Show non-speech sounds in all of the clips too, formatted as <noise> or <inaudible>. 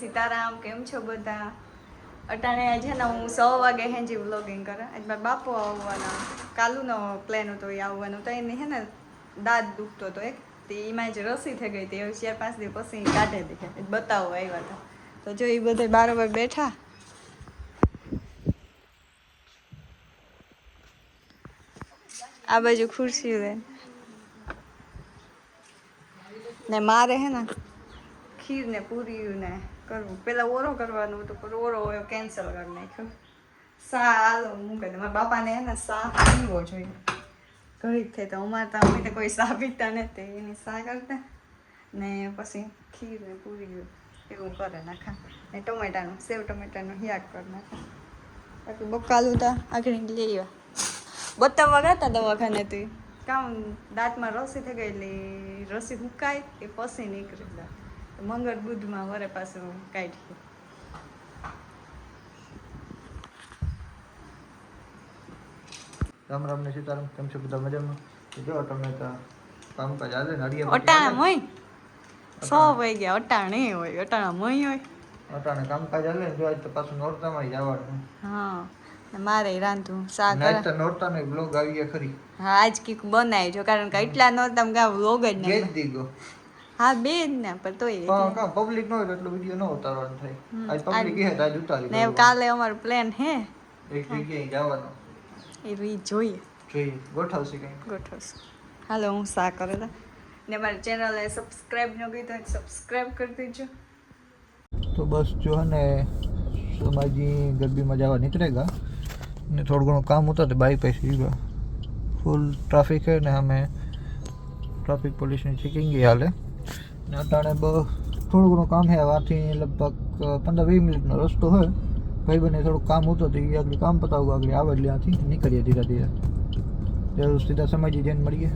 સીતારામ કેમ છો બધા? અટાણે છે ને હું સો વાગે હેંજી વ્લોગિંગ કરે. આજ મારા બાપુ આવવાના. કાલુનો પ્લાન હતો એ આવવાનો. તો એને હે ને દાંત દુખતો હતો એક. તે એમાં જ રસી થઈ ગઈ હતી. ચાર પાંચ દિવસ પછી કાઢે દીધે બતાવો આવ્યા હતા. તો જો એ બધે બારોબાર બેઠા. આ બાજુ ખુરશી રે ને મારે હે ને ખીર ને પૂરી ને કરવું. પેલા ઓરો કરવાનું હતું, પણ ઓરો કેન્સલ કરી નાખ્યો. સા હાલો મૂકે મારા બાપાને હે ને સા પીવો જોઈએ. ઘડીક થઈ તો અમારે તો અમે કોઈ સા પીતા નથી, એની સા કરતા. ને પછી ખીર ને પૂરી એવું કરે નાખા. ને ટમેટાનું, સેવ ટમેટાનું હિયાક કરી નાખા. બાકી બકાલું તા આગળ લઈ આવ્યા. બતાવવા ગયા દવાખાને તે કામ દાંતમાં રસી થઈ ગઈ એટલે રસી હુકાય એ પછી નીકળે. દાંત મંગળ બુદ્ધમાં વરે પાછું કાઢીએ રામ રામ ને સીતારામ કેમ છો બધા મજામાં? જો તમે તો કામકાજ હાલે ને અડિયા અટાણા મોય સો વઈ ગયા અટાણે હોય અટાણા મોય હોય. અટાણે કામકાજ હાલે જો આજ તો પાછું નોરતામાં જવાનું. હા. મારે રાંધું શાક નાઈટ તો નોરતાનો બ્લોગ આવી ગયા ખરી. હા આજ કીક બનાવી જો કારણ કે એટલા નોરતા ગા વ્લોગ જ નહીં દીગો હા બે જ ને પણ તોય પણ કા પબ્લિક નો હોય એટલો વિડિયો ન ઉતારવાનો થાય. આજ પબ્લિક હે આજ ઉતારી ને. કાલે અમારો પ્લાન હે. એક જગ્યાએ જવાનો. એ રી જોઈએ. જોઈએ. ગોઠવશે કઈ ગોઠવશે. હાલો હું શા કરેલા ને મારી ચેનલને સબસ્ક્રાઇબ ન કરી તો સબસ્ક્રાઇબ કરી દેજો. તો બસ જો ને સમાજી ગરબીમાં જવા નીકળેગા ને થોડું ઘણું કામ હતું તો બાઈક ગયો. ફૂલ ટ્રાફિક છે ને અમે ટ્રાફિક પોલીસની ચેકિંગ હાલે. ને અટાણે બ થોડું ઘણું કામ છે આથી લગભગ પંદર વીસ મિનિટનો રસ્તો હોય. ભાઈ બને થોડું કામ હતું તો એ આગળ કામ પતાવું આગળ આવે એટલે ત્યાંથી નીકળીએ ધીરે ધીરે. ત્યારે સીધા સમાજી જઈને મળીએ.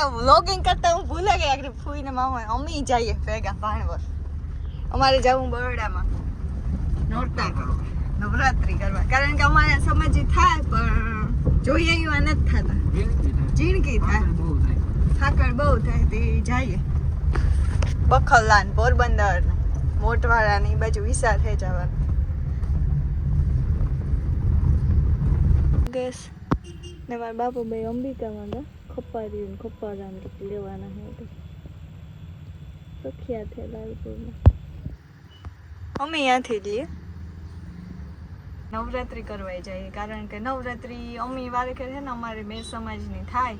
તા તો વ્લોગિંગ કરતા હું ભૂલે ગઈ આગળ ફૂઈને મામા અમી જઈએ ભેગા ભાણવર અમારે જવું બરોડામાં. નોરતા નવરાત્રી કરવા. કારણ કે અમારે સમજ થાય પણ જોઈએ એવા નથી થતા. જીણકી થાય. થાકડ બહુ થાય. તે જઈએ. બખલલા ને પોરબંદર ને મોટવાડા ને બાજુ વિસાર થઈ જવાનું. ગેસ. ને મારા બાપુ ભાઈ અંબિકામાં ગયા ખપ્પારી ને લેવાના હે તો સખિયા છે લાલપુરમાં અમે ત્યાંથી જઈએ નવરાત્રિ કરવાઈ જઈએ કારણ કે નવરાત્રી અમી વારે છે ને અમારે બે સમાજની થાય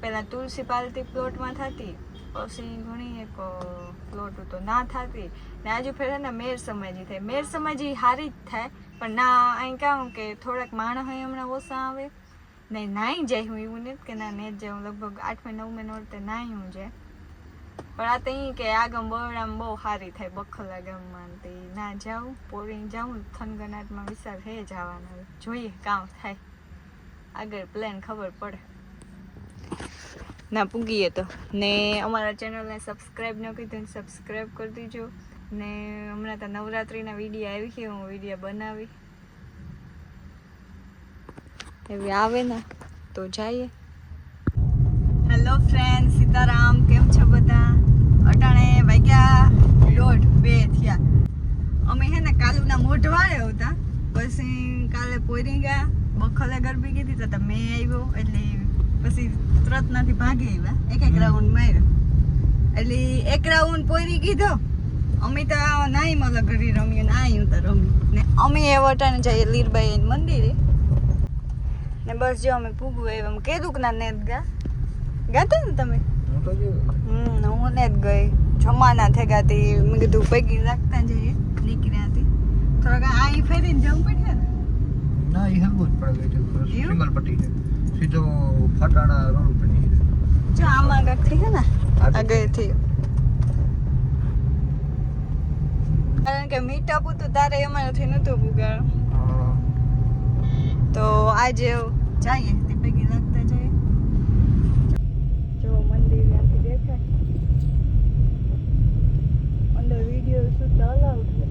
પહેલાં તુલસી પાલતી પ્લોટમાં થતી પછી ઘણી એક પ્લોટ તો ના થતી ને આજુ ફેર ને મેર સમાજી થાય મેર સમાજી હારી જ થાય પણ ના અહીં કહું કે થોડાક માણસ હોય હમણાં ઓછા આવે ને નાઈ જાય હું એવું નથી કે ના ને જાઉં લગભગ આઠમે નવમે નોરતે નાહી હું જાય પણ આ તો અહીં કે આ ગામ બરડામાં બહુ સારી થાય, બખલા ગામમાં તે ના જાઉં પોરી જાઉં, થનગનાટમાં વિચાર હે જવાનો, જોઈએ કામ થાય. આગળ પ્લાન ખબર પડે. ના પૂગીએ તો. ને અમારા ચેનલને સબસ્ક્રાઈબ ન કીધું ને સબસ્ક્રાઈબ કરી દીજો. ને હમણાં તો નવરાત્રિના વીડિયો આવી છે, હું વીડિયો બનાવી. એવી આવે ને, તો જઈએ. હેલો ફ્રેન્ડ સીતારામ, કેમ છો બધા? અટાણે વાગ્યા દોઢ બે થયા. અમે હે ને કાલુના મોઢવાળે હતા પછી કાલે પોરી ગયા. બખલે ગરબી કીધી તો મેં આવ્યો. એટલે પછી તરત નથી ભાગી આવ્યા. એક એક રાઉન્ડ માર્યો. એટલે એક રાઉન્ડ પોરી કીધો. અમે તો નાઈ ઘરે રમીએ ને આયું તો રમી ને અમે એ વટાણે જઈએ લીરબાઈ મંદિરે. ને બસ જો અમે પૂગવું એમ કીધું કે ના નેત ગા. ગાતા ને તમે? હમ હું ને જ ગઈ. જમાના થઈ ગાતી મેં કીધું પૈકી રાખતા જઈએ નીકળ્યા હતી થોડાક અહીં ફેરીને જવું પડે ને? ના એ હલવું જ પડે સિંગલ પટ્ટી છે. સીધો ફટાણા રોડ ઉપર જો આમાં કાંક થઈ છે ને આગળથી કારણ કે મીટઅપ હતું તારે એમાંથી નહોતું નતું હા. તો આજે જઈએ તે પૈકી લાગતા જઈએ. જો મંદિર ત્યાંથી દેખાય. અંદર વીડિયો શુદ્ધ અલાઉડ છે.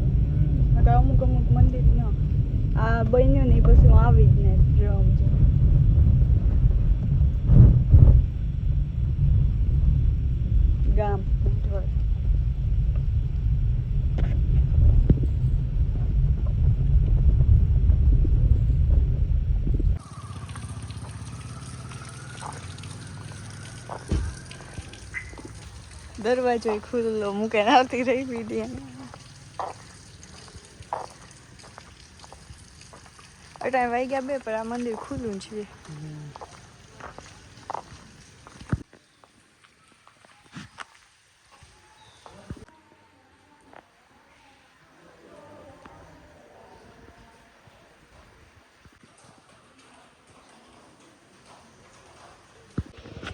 અમુક અમુક મંદિર ન આ બન્યું નહીં પછી હું આવી જ ને ડ્રમ છે. ગામ. દરવાજો ખુલ્લો મૂકે આવતી રહી વીડિયો અટાણે ગયા બે, પણ આ મંદિર ખુલ્લું છે.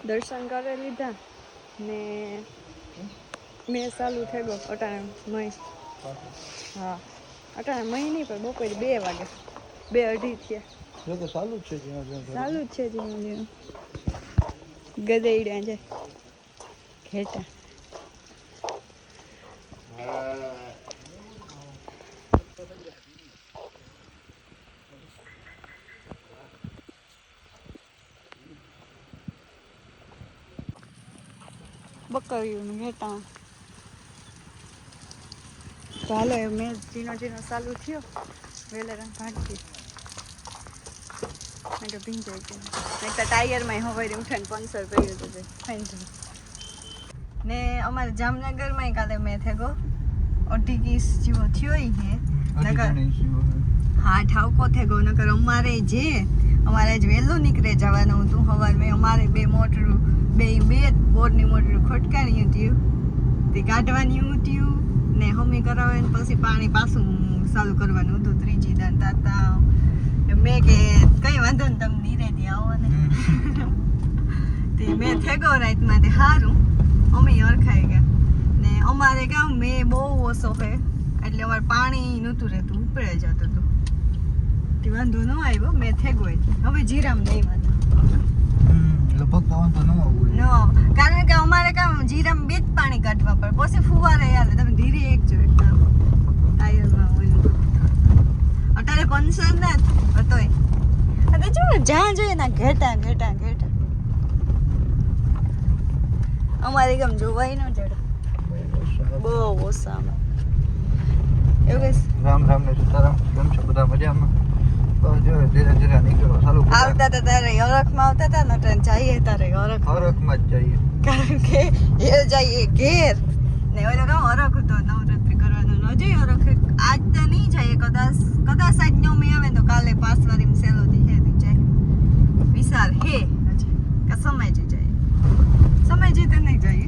દર્શન કરી લીધા ને મેં ચાલુ થઈ ગયો અટાણે મય હા અટાણે મય નહીં પણ બપોરે બે વાગે. બે અઢી થયા. જો તો ચાલુ જ છે. ચાલુ જ છે ધીમે ધીમે ગદેડ્યા છે. ઘેટા. ને ઘેટા તો એ મેં ઝીણો ઝીણો ચાલુ થયો. વેલેરા ભાગતી મેં તો ભીંજાઈ ગયું. નહીં તો ટાયરમાં હવાઈ ઉઠાને પંચર કર્યું હતું ફાઈન ને અમારે જામનગરમાં કાલે મેં થેગો અઢી કિસ જેવો થયો હે. ઈસુ હે. ઠાવકો થેગો નકર અમારે જે અમારે જ વહેલું નીકળે જવાનું હતું. સવાર મેં અમારે બે મોટરું બે બે બોરની મોટરું ખોટકાણી હતી તે કાઢવાની હતી ને હમી કરાવે ને પછી પાણી પાછું ચાલુ કરવાનું હતું ત્રીજી દાન તાતા. મેં કે કઈ વાંધો ને તમે નીરેથી આવો ને. તે મેં થેગો રાતમાં તે સારું અમે અરખાઈ ગયા. ને અમારે ગામ મેં બહુ ઓછો છે એટલે અમારે પાણી નહોતું રહેતું ઉપરે જતું હતું. તે વાંધો ન આવ્યો મેં થેગો હવે જીરામ નહીં વાંધો લગભગ તો વાંધો ન આવવું નો કારણ કે અમારે કામ જીરામાં બે જ પાણી કાઢવા પડે પછી ફુવારે હાલે તમે ધીરે એક જો એક કામ ટાયરમાં હોય અત્યારે કન્સર્ન ના હતોય જ્યાં જોઈએ ના ઘેટા ઘેટા ઘેટા. અમારે કેમ જોવાય ન જડે. બહુ ઓછામાં. એવું કઈ રામ રામ ને સીતારામ કેમ છો બધા મજામાં? બસ જો ધીરે ધીરે નીકળો સારું આવતા હતા તારે અરખમાં આવતા હતા ને ટ્રેન જઈએ તારે હરખમાં જ જઈએ. કારણ કે એ જઈએ ઘેર. ને ઓલો કામ હતો નવરાત્રી કરવાનો. જોઈએ અરખ આજ તો નહીં જઈએ કદાચ કદાચ આજ નો મેં આવે ને તો કાલે પાસવારી સેલો થઈ જાય વિચાર હે, કે સમય જ જાય. સમય જે તો નહીં જાય.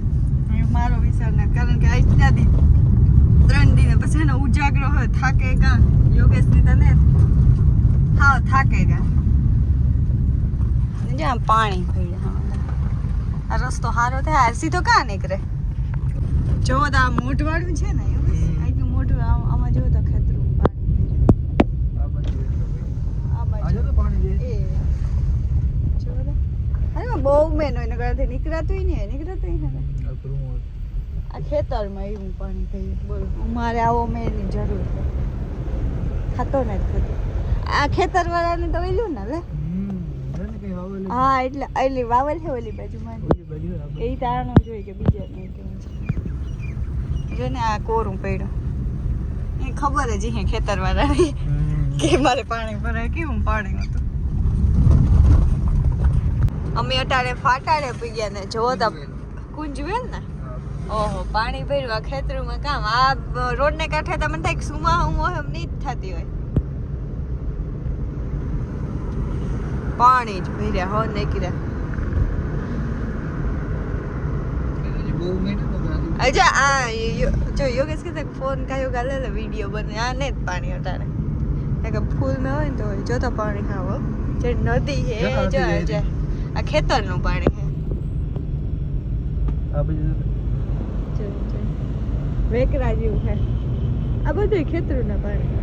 એ મારો વિચાર ના કારણ કે આજના દી ત્રણ દિન, પછી એનો ઉજાગરો હોય થાકે ગા યોગેશની. તને હા, થાકે ગા. જ્યાં પાણી પીડે આ રસ્તો સારો થાય આરસી સીધો કાં નીકળે? જો તો આ મોઢવાળું છે ને એવું હમ. આટલું મોઢું આમ- આમાં જો તો ખેતરું પાણી પીડે આ બાજુ એટલે ભાઈ. આ આ બાજુ જો તો પાણી એ જાય જો તો અરે બહુ મેન હોય ને ઘરેથી નીકળાતું નહીં નીકળાતું નહીં. આ. ખેતરમાં એવું પાણી થયું બોલો મારે આવો મેની જરૂર છે. ખાતો ને જ ખાતો આ ખેતર વાળાને તો ઓઈલું ને લે ને? હા, એટલે ઓલી વાવલ છે ઓલી બાજુ મારી. એ તારણું જોઈએ કે બીજા નહીં કેવું ને આ કોરું પડ્યું. એ ખબર જ હે ખેતર વાળા કે મારે પાણી ભરાય, કેવું પાણી હતું? અમે અટાણે ફાટાડે પી ગયા ને જો તો કુંજવેલ ને. ઓહો પાણી ભર્યું આ ખેતરમાં કામ. આ રોડ ને કાંઠે તમને થાય સુમા હું એમ નહીં થતી હોય. પાણી જ ભર્યા હો નીકળ્યા. અજા આ જો યોગેશ કે ફોન કાયો ગાલે લે વિડિયો બને. આ ને જ પાણી અટારે કે ફૂલ ન હોય ને તો જો તો પાણી ખાવો જે નદી હે? જે આ ખેતરનું પાણી છે. આ બાજુ વેકરા જેવું છે. આ બધું ખેતરનું પાણી.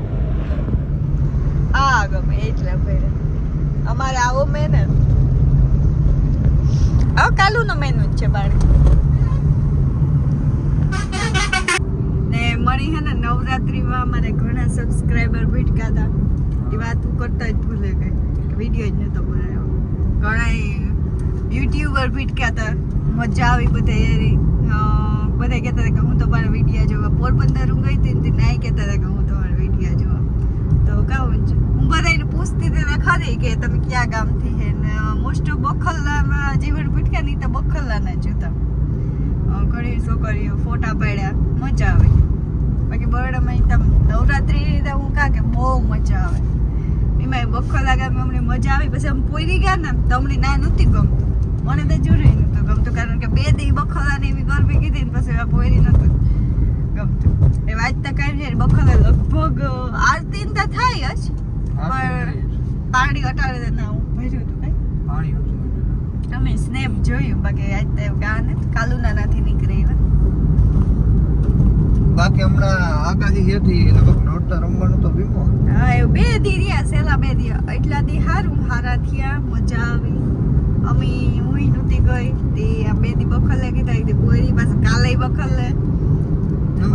આ ગમે એટલે ભરે અમારે આવો મેન આ કાલુનો મેનુ જ છે પાણી ને મળી હે ને નવરાત્રીમાં અમારે ઘણા સબસ્ક્રાઇબર ભટકા હતા એ વાત હું કરતા જ ભૂલે ગઈ. વીડિયો જ નહોતો બનાવ્યો. ઘણા યુટ્યુબર ભટકા કહેતા મજા આવી બધા એરી બધા કહેતા હતા કે હું તમારા વિડીયા જોવા. પોરબંદર હું ગઈ હતી નાઈ કહેતા હતા કે હું તમારા વિડીયા જોવા. તો કહું હું બધાને પૂછતી હતી ખરી કે તમે ક્યાં ગામથી હે ને મોસ્ટ ઓફ બખલ્લામાં જીવન ભટકા નહીં તો બખલ્લાના જોતા ઘણી છોકરીઓ ફોટા પાડ્યા. મજા આવે. બાકી બરોડામાં તમ નવરાત્રી રીતે હું કાં કે બહુ મજા આવે. એમાં બખલા ગામે અમને મજા આવી. પછી અમે પોઈરી ગયા ને તો અમને ના નહોતી ગમતું. મને તો જોડે નતું ગમતું કારણ કે બે દી બખોલાને એવી ગરબી કીધી ને પછી આ નતું ગમતું. એ વાત તો કઈ નહીં બખોલા લગભગ આરતી તો થાય જ પણ પાણી અટાડે ના હું ભર્યું હતું કઈ. પાણી તમે સ્નેપ જોયું બાકી આજ તો ગાને કાલુના નાથી નીકળી બાકી હમણાં આકાશી હતી લગભગ નોરતા રમવાનું તો બીમો હા એવું બે દી રહ્યા સેલા બે દી એટલા દી હારું હારા થયા મજા આવી. અમે હું નહોતી ગઈ તે આ બે દી બખલે કીધા તે પોરી પાસે કાલે બખલે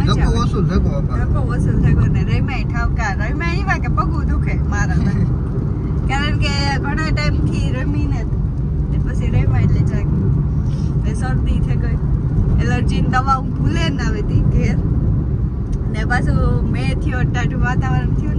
ધક્કો. વસૂલ ધક્કો. ધક્કો વસૂલ થયો ને રમ્યા ઠાવકા રમ્યા એવા કે પગું દુખે મારા. <laughs> કારણ કે ઘણા ટાઈમથી રમીને. તે પછી રમ્યા એટલે જાગ શરદી થઈ ગઈ એલર્જીની દવા હું ભૂલે ના આવે હતી ઘેર ને પાછું મેં થયો ટાઢું વાતાવરણ થયું